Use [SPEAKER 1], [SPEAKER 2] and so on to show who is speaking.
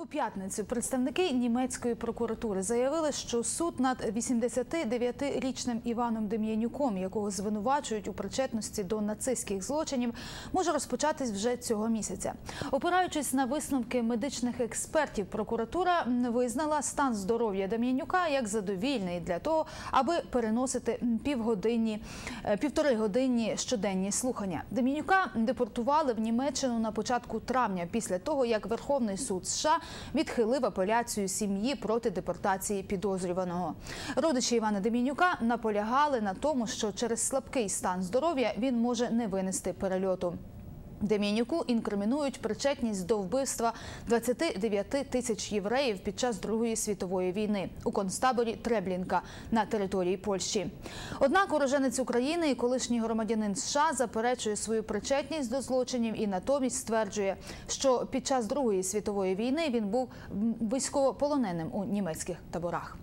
[SPEAKER 1] У п'ятницю представники німецької прокуратури заявили, що суд над 89-річним Іваном Дем'янюком, якого звинувачують у причетності до нацистських злочинів, може розпочатись вже цього місяця. Опираючись на висновки медичних експертів, прокуратура визнала стан здоров'я Дем'янюка як задовільний для того, аби переносити півгодинні е, півтори годинні щоденні слухання. Дем'янюка депортували в Німеччину на початку травня після того, як Верховний суд США відхилив апеляцію сім'ї проти депортації підозрюваного. Родичі Івана Демінюка наполягали на тому, що через слабкий стан здоров'я він може не винести перельоту. Дем'янюку інкримінують причетність до вбивства 29 тисяч євреїв під час Другої світової війни у концтаборі Треблінка на території Польщі. Однак уроженець України і колишній громадянин США заперечує свою причетність до злочинів і натомість стверджує, що під час Другої світової війни він був військовополоненим у німецьких таборах.